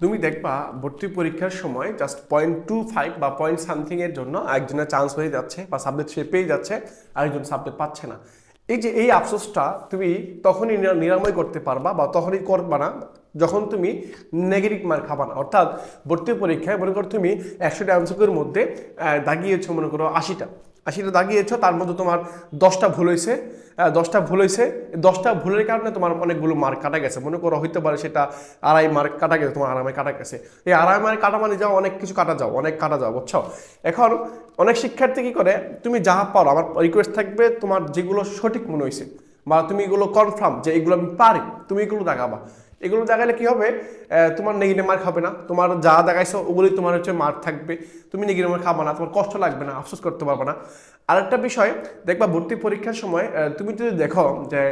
তুমি দেখবা ভর্তি পরীক্ষার সময় জাস্ট পয়েন্ট টু ফাইভ বা পয়েন্ট সামথিং এর জন্য একজনের চান্স হয়ে যাচ্ছে বা সাবজেক্ট সে পেয়ে যাচ্ছে, আরেকজন সাবজেক্ট পাচ্ছে না। এই যে এই আফসোসটা তুমি তখনই নিরাময় করতে পারবা বা তখনই করবা না, যখন তুমি নেগেটিভ মার্ক খাবা না। অর্থাৎ ভর্তি পরীক্ষায় মনে করো তুমি একশোটা অ্যান্সারের মধ্যে দাগিয়েছো মনে করো আশিটা। আশিটা দাগিয়েছো, তার মধ্যে তোমার দশটা ভুল হয়েছে দশটা ভুল হয়েছে দশটা ভুলের কারণে তোমার অনেকগুলো মার্ক কাটা গেছে। মনে করো, হইতে পারে সেটা আড়াই মার্ক কাটা গেছে, তোমার আড়াই কাটা গেছে। এই আড়াই মার্ক কাটা মানে যাও, অনেক কিছু কাটা যাও, অনেক কাটা যাও, বুঝছ? এখন অনেক শিক্ষার্থী কি করে, তুমি যা পারো, আমার রিকোয়েস্ট থাকবে তোমার যেগুলো সঠিক মনে হয়েছে বা তুমি এগুলো কনফার্ম যে এগুলো আমি পারি, তুমি এগুলো দেখাবা। এগুলো দেখালে কি হবে? তোমার নেগেটিভ মার্ক হবে না। তোমার যা দেখাইছো, ওগুলোই তোমার হচ্ছে মার্ক থাকবে। তুমি নেগেটিভ মার্ক খাবা না, তোমার কষ্ট লাগবে না, আফসোস করতে পারবে না। আরেকটা বিষয়, দেখবা ভর্তি পরীক্ষার সময় তুমি যদি দেখো যে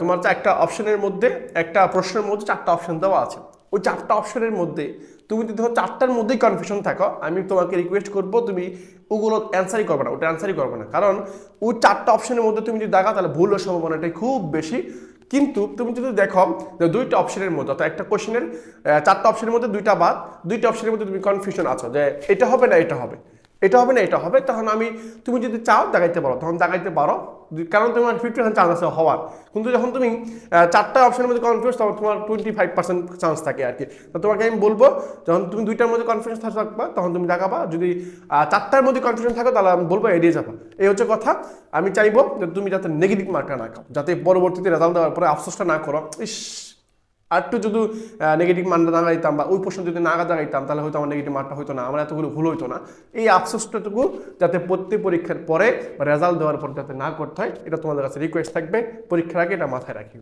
তোমার একটা অপশনের মধ্যে, একটা প্রশ্নের মধ্যে চারটা অপশন দেওয়া আছে। ওই চারটা অপশনের মধ্যে তুমি যদি ধরো চারটার মধ্যেই কনফিউশন থাকো, আমি তোমাকে রিকোয়েস্ট করব তুমি ওগুলো অ্যান্সারই করবে না, ওটা অ্যান্সারই করবে না। কারণ ওই চারটা অপশনের মধ্যে তুমি যদি দেখা তাহলে ভুলের সম্ভাবনাটাই খুব বেশি। কিন্তু তুমি যদি দেখো দুইটা অপশনের মধ্যে, অর্থাৎ একটা কোশ্চেনের চারটা অপশনের মধ্যে দুইটা বাদ, দুইটা অপশনের মধ্যে তুমি কনফিউশন আছো যে এটা হবে না এটা হবে। এটা হবে না, এটা হবে। তখন আমি, তুমি যদি চাও দেখাইতে পারো। তখন দেখাইতে পারো। কারণ তোমার ফিফটি পার্সেন্ট চান্স আছে হওয়ার। কিন্তু যখন তুমি চারটা অপশনের মধ্যে কনফিউজ তখন তোমার টোয়েন্টি ফাইভ পার্সেন্ট চান্স থাকে আর কি। তো তোমাকে আমি বলব, যখন তুমি দুইটার মধ্যে কনফিডেন্স থাকবা, তখন তুমি দেখাবা যদি চারটার মধ্যে কনফিডেন্স থাকো, তাহলে আমি বলব এড়িয়ে যাবা। এই হচ্ছে কথা। আমি চাইব যে তুমি যাতে নেগেটিভ মার্কটা না খাও, যাতে পরবর্তীতে রেজাল্ট দেওয়ার পরে আফসোসটা না করো। ইস আর একটু যদি নেগেটিভ মানটা না গাইতাম বা ওই প্রশ্ন যদি না দাঁড়াইতাম, তাহলে হয়তো আমার নেগেটিভ মার্কটা হইতো না, আমার এতগুলো ভুল হইতো না। এই আফসোসটাটুকু যাতে প্রত্যেক পরীক্ষার পরে রেজাল্ট দেওয়ার পর যাতে না করতে হয়, এটা তোমাদের কাছে রিকোয়েস্ট থাকবে। পরীক্ষার আগে এটা মাথায় রাখি